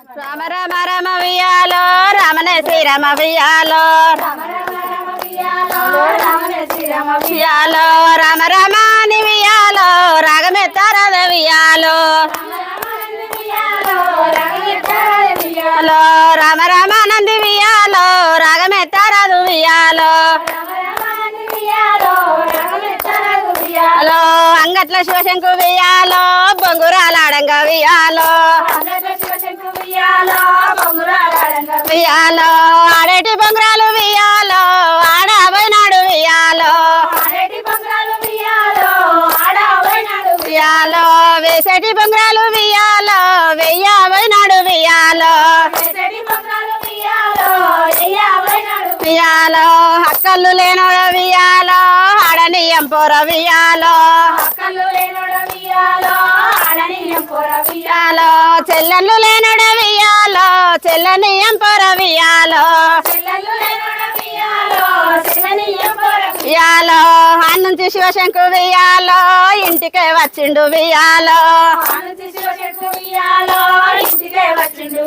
రామ రామ రామ వియాలో రామనే శ్రీరామ వియాలో వియాలో రామ రామ అని వియాలో రాగమే తరద వియాలో రామ రామానంది వియాలో రాగమే తరదు వియాలో అంగట్ల శివశంకు వియాలో బొంగురాలాడంగా వియాలో వియాలో ఆడేటి బొంగురాలు వియాలో ఆడబోయినాడు వియాలో వియాలో వేసేటి బొంగురాలు వియాలో వెయ్యబోయినాడు వియాలో వియాలో హక్కలు లేనోడ వియాలో ఆడనీయం పొర వియాలో వియాలో చెల్లెళ్ళు లేనోడ వియాలో చెల్లనీయం పొర వియాలో వియాలో అన్నుంచి శివశంకు వియాలో ఇంటికే వచ్చిండు వియాలో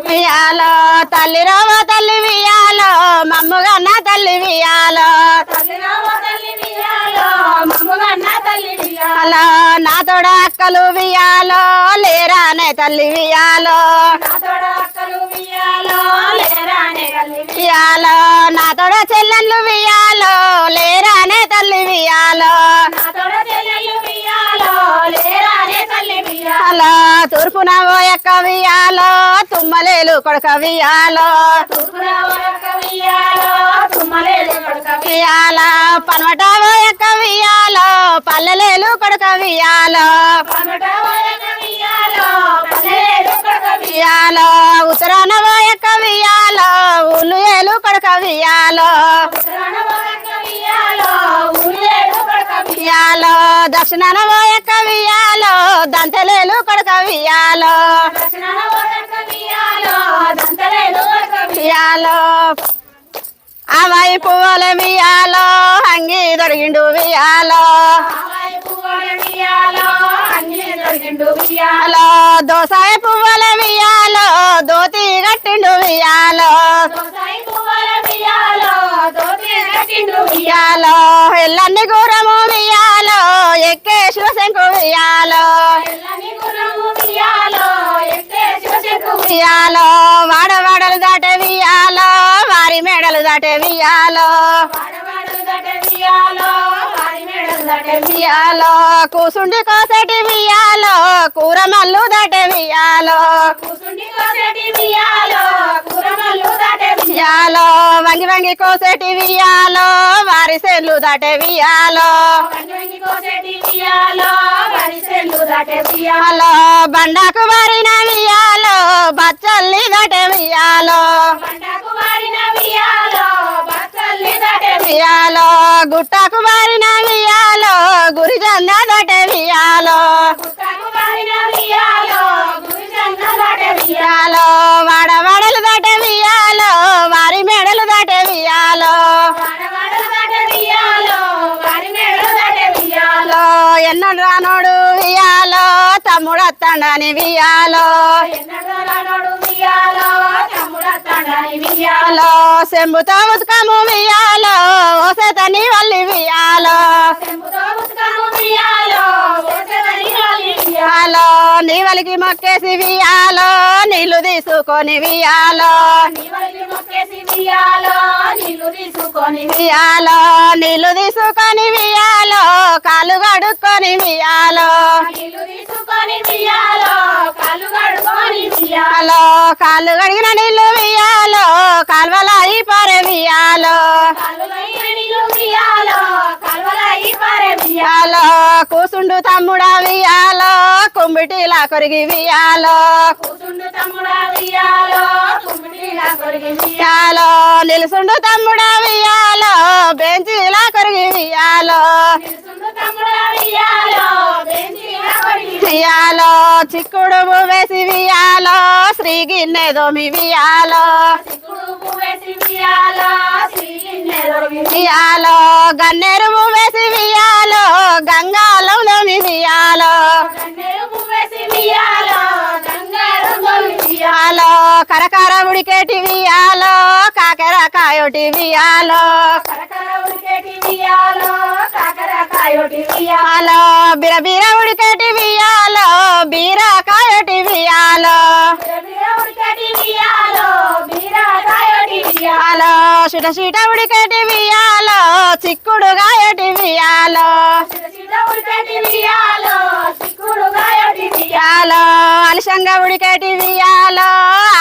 వియాలో తల్లి రావ తల్లి వియాలో మమ్ముగా నా తల్లి వియాలో వియాలో నా తోడ అక్కలు వియాలో లేరానే తల్లి వియాలో వియాలో నా తోడ చెల్లెళ్ళు వియాలో లేరానే తల్లి వియాలో వియాలో తూర్పున పోయక్క వియాలో తుమ్మలేలు కొడక వియాలో వియాల పనమట పోయక్క వియాలో పల్లెలేలు కొడక వియాలో వియాలో ఉత్తరాన పోయక్క వియాలో ఉల్లు ఏలు కొడక వియాలో వియాలో దక్షిణాన పోయక్క వియాలో దంతలేలు కొడక వియాలో వియాలో అవాయి పువ్వుల వియాలో అంగి దొరికిండు వియాలో. వియాలో దోసాయ పువ్వుల వియాలో దోతి కట్టిండు వియాలో. వియాలో ఎల్లన్ని గురము వియాలో ఎక్కే శివశంకు వియాలో వియాలో వాడవాడలు వియాలో కూసుండి కోసటి వియాలో కూర మల్లు దాటే వియాలో వియాలో వంగి వంగి కోసటి వియాలో వారి సెల్లు దాటే వియాలో వియాలో బండాకు వారిన వియాలో బచ్చల్లి దాటే వియాలో వియాలో గుట్టకు వారిన గురి జంద దాటే వియాలో వియాలో వాడవాడలు దాటే వియాలో వారి మెడలు దాటే వియాలో ఎన్నడు రానోడు వియాలో తమ్ముడు అత్తండని వియాలో వియాలో సెంబుతో ఉతకము వియాలో ఓసేతని వల్లి వియాలో వియాలో నీ వలికి మొక్కేసి వియాలో నీళ్ళు తీసుకొని వియాలో వియాలో నీళ్ళు తీసుకొని వియాలో కాలు కడుక్కొని వియాలో వియాలో కాలు కడిగిన నీళ్ళు వియాలో కాలువలాయి పరవియాలో. వియాలో వియాలో కూసుండు తమ్ముడా వియాలో కుంబిటిలా కొరిగి వియాలో వియాలో నిలుసుండు తమ్ముడా వియాలో బెంచిలా కొరిగి వియాలో వియాలో చిక్కుడు వేసి వియాలో శ్రీ గిన్నె దోమి వియాలో వియాలో గన్నేరు వేసి వియాలో గంగాలో దోమి వియాలో వియాలో కరకర ఉడికేటి వియాలో కాకర కాయోటి వియాలో వియాలో బిర బిర ఉడికేటి వియాలో బీర కాయోటి వియాలో వియాలో సుట ఉడికటి వియాలో చిక్కుడు గాయటి వియాలో వియాలో వియాలో అలసంగా ఉడికేటి వియాలో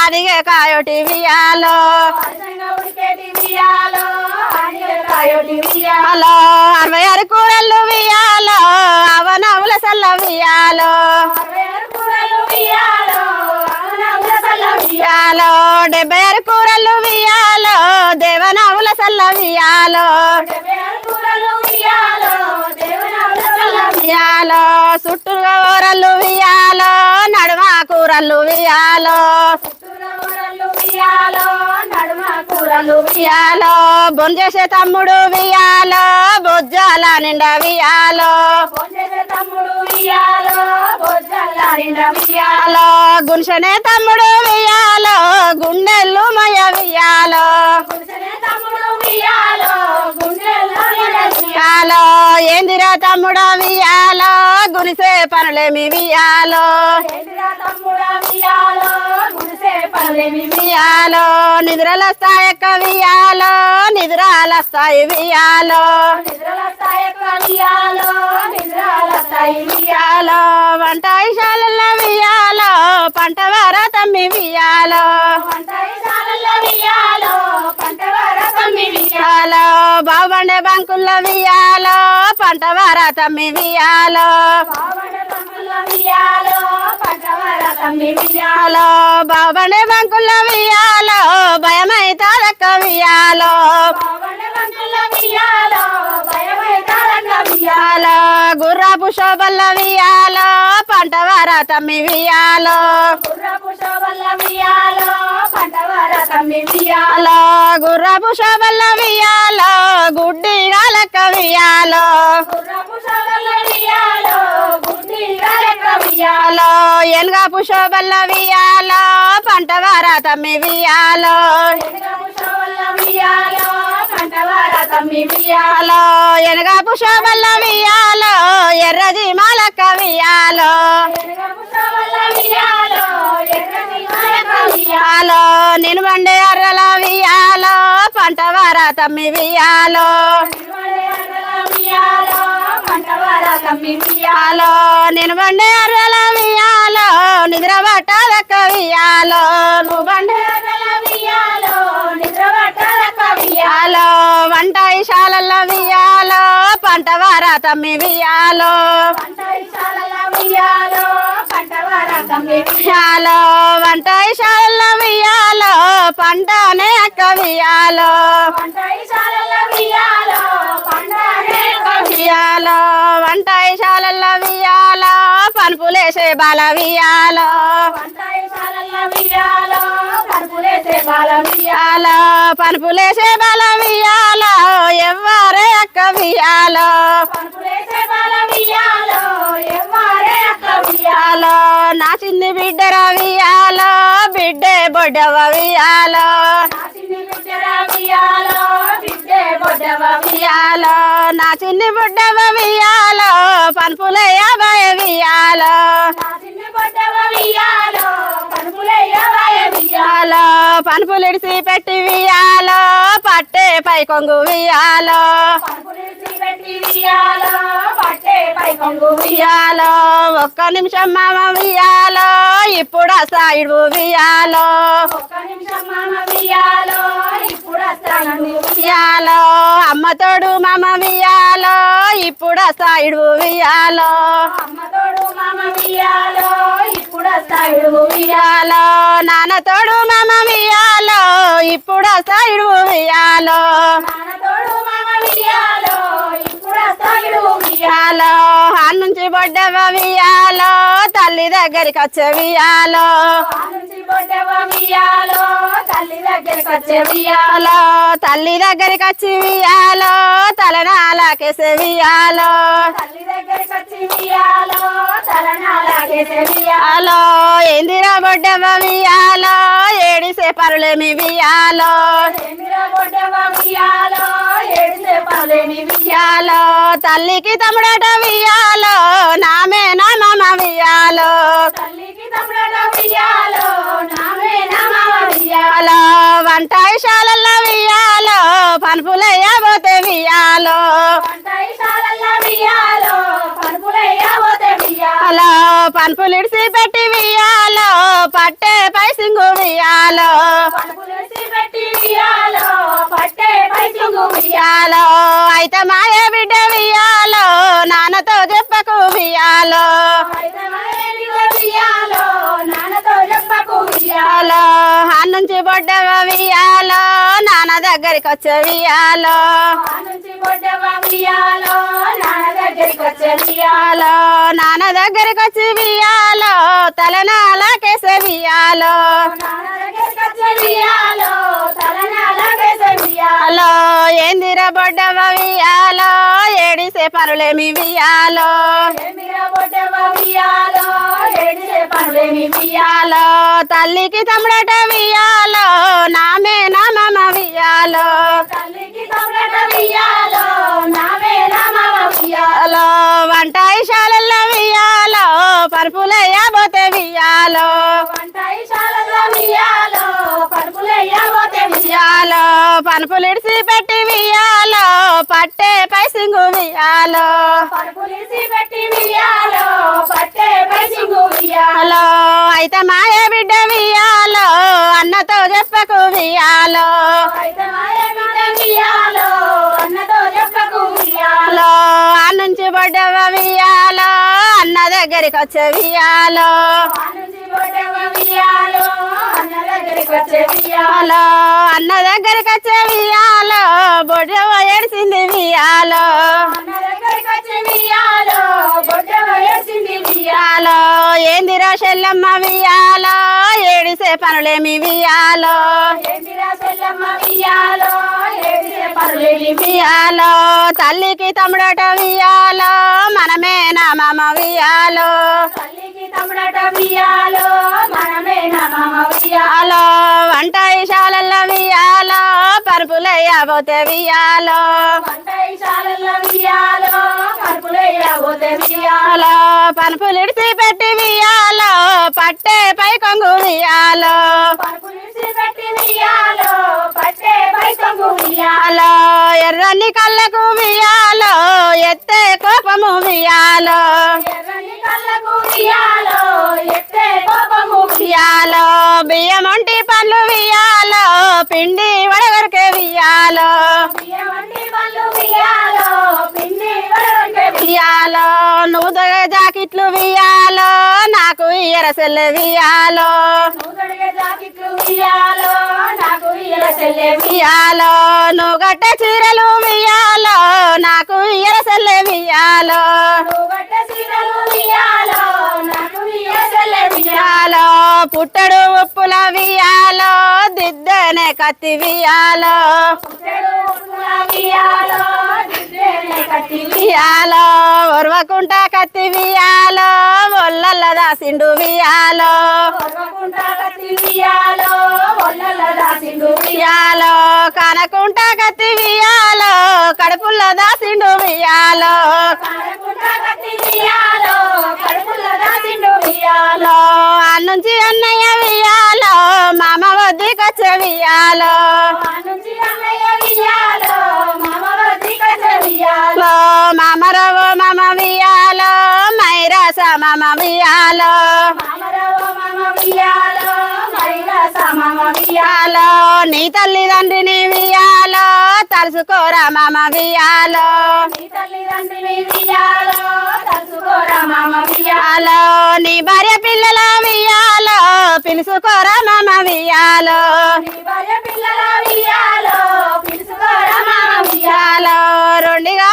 అదిగే కాయోటి వియాలో హలో అరవై ఆరు కూరలు వియాలో అవనవుల సల్ల సల్ల వియాలో వియాలో డెబ్బై ఆరు కూరలు వియాలో దేవనవుల సల్ల వియాలో డెబ్బై కూరలు వియాలో దేవునవుల కూరలు వియాలో నడుమ కూరలు వియాలో తమ్ముడు వియాలో బొజ్జాల చేసే తమ్ముడు వియాలో బొజ్జాల నిండా వియాలో వియాలో గున్షనే తమ్ముడు వియాలో గుండెల్లు మయ వియాలో గుడిసెనే వియాలో ఏందిరా తమ్ముడా వియాలో గునిసే పనులేమి వియాలో ఏంటిరా తమ్ముడా వియాలో వియాలో నిద్రలస్తాయక్క వియాలో నిద్రాలస్తాయి వియాలో నిద్రలస్తాయి వియాలో నిద్రలస్తాయి వియాలో వియాలో వంట ఇషాలల్ల వియాలో పంట వార తమ్మి వియాలో వియాలో బాబండే బంకుల్ల వియాలో పంట వార తమ్మి వియాలో వియాలో బావడ బంకుల వియాలో భయమైతారంగ వియాలో వియాలో గుర్రపు శోభల్ల వియాలో పంటవార తమ్మి వియాలో వియాలో గుర్రాపు శోభల్ల వియాలో గుడ్డి గాలక్క వియాలో ఎనగాపు శోభల్ల వియాలో పంట వార తమ్మి వియాలో వియాలో పంటవార తమ్మి వియాలో ఎర్రది మాలక్క వియాలో వియాలో నేను బండే అర్రల వియాలో పంట వార తమ్మి వియాలో వియాలో నేను బండే అర్రల కవియాలో నువ్వు వియాలో వంట ఇషాలల్ల వియాలో పంట వార తమ్మి వియాలో వియాలో వంట ఇషాలల్ల వియాలో పంటనే అక్క వియాలో వియాలో వంట ఇషాలల్ల వియాలో పనుపులేసే బాల వియాలో పంటశాలల వియాలో పరుపులేసే బాల వియాలో వియాలో పనుపులేసే బాల వియాలో ఎవ్వరే అక్క వియాలో నా చిన్ని బిడ్డే బొడ్డవ వియాలో నా చిన్ని బిడ్డర వియాలో బిడ్డే బొడ్డవ వియాలో నా చిన్ని బుడ్డవ వియాలో పనుపులే యాభై వియాలో వియాలో పనుపులిడిసి పెట్టి వియాలో పట్టే పై కొంగు వియాలో వియాలో ఒక్క నిమిషం మామ వియాలో ఇప్పుడు సైడు వియాలో వియాలో అమ్మ తోడు మామ వియాలో ఇప్పుడు సైడు వియాలో మామ ఇప్పుడు నాన్న తోడు మామ వియాలో ఇప్పుడు సైడు వియాలో నుంచి బొడ్డవ వియాలో తల్లి దగ్గరికి వచ్చే వియాలో దగ్గరికి వచ్చే వియాలో వియాలో తల్లి దగ్గరికి వచ్చి వియాలో తలనాలకేసే వియాలో తల్లి దగ్గరికి వచ్చి వియాలో తలనాలాగేసే వియాలో ఏందిరా బొడ్డవ వియాలో పరులేమి ఏడిసే పనులేని వియాలో తల్లికి తమ్ముడట వియాలో నామే నా మామ వియాలో తల్లికి తమ్ముడట వియాలో వంటాయిశాలల్లో వియాలో పనుపులయ్యబోతే వియాలో అలో పనుపులు ఇడిసి పెట్టి వియాలో పట్టే పైసింగు వియాలో వియాలో అయితే మాయ బిడ్డ వియాలో నాన్నతో చెప్పకు వియాలో వియాలో నుంచి బొడ్డవ వియాలో నాన్న దగ్గరికి వచ్చే వియాలో వియాలో నాన్న దగ్గరికి వచ్చే వియాలో తలనాల వేసే వియాలో హలో ఏందిర బొడ్డవ వియాలో ఏడిసే పనులేమి వియాలో వియాలో తల్లికి తమ్ముడట వియాలో నామే నా మామ వియాలో తల్లికి వంటాయిశాలల్లో వియాలో పరుపులయ్యబోతే వియాలో వంటశాలలో వియాలో పరుపులయ్య పోతే వియాలో వియాలో పనుపులు ఇడిసి పెట్టి వియాలో పట్టే పైసింగు వియాలో పరుపులేసి పెట్టి వియాలో పట్టే పైసింగు వియాలో హలో అయితే మాయ బిడ్డ వియాలో అన్నతో చెప్పకు వియాలో మాయ బిడ్డ వియాలో అన్న దగ్గరికి వచ్చే వియాలో అన్న దగ్గరికి వచ్చే వియాలో ఏందిరా చెల్లమ్మ వియాలో ఏడిసే పనులేమి వియాలో వియాలో తల్లికి తమ్ముడట వియాలో మనమే నా మామ వియాలో తల్లికి వియాలో మనమే నమమ వియాలో పరుపులయ్యబోతే వియాలో ఇడిసి పెట్టి వియాలో పట్టే పై కొంగు వియాలో పెట్టి వియాలో వియాలో ఎర్రని కళ్ళకు వియాలో ఎత్తే కోపము వియాలో ఎర్రని కళ్ళకు వియాలో ఎత్తే కోపము వియాలో బియ్యం వంటి పండ్లు వియాలో పిండి వడగరికే వియాలో బియ్యమంటి పళ్ళు వియాలో పిండి వడగొట్టే వియాలో నువ్వు జాకెట్లు వియాలో నాకు ఎరసెల్లె వియాలో వియాలో నువ్వు గట్టే చీరలు వియాలో నాకు ఎరసెల్లె వియాలో పుట్టడు ఉప్పుల వియాలో దిద్దనే కత్తి వియాలో వియాలో కత్తి వియాలో ఉర్వకుంట కత్తి వియాలో ఒళ్ళల్ల దాసిండు వియాలో కత్తి వియాలో ఒళ్ళల దాసిండు వియాలో వియాలో కనకుంట కత్తి వియాలో కడుపుల్లో దాసిండు వియాలో కారకుంట కత్తి వియాలో వియాలో మామరవ వియాలో మామ వియాలో వియాలో నీ తల్లిదండ్రిని వియాలో తలుసుకోరా మామ వియాలో నీ వియాలో మామ వియాలో నీ భార్య పిల్లల వియాలో పిలుసుకోరా మామ వియాలో రెండుగా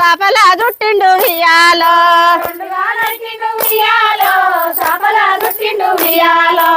వియాలో సాపల దుట్టిండు వియాలో రెండుగా నరికిండు వియాలో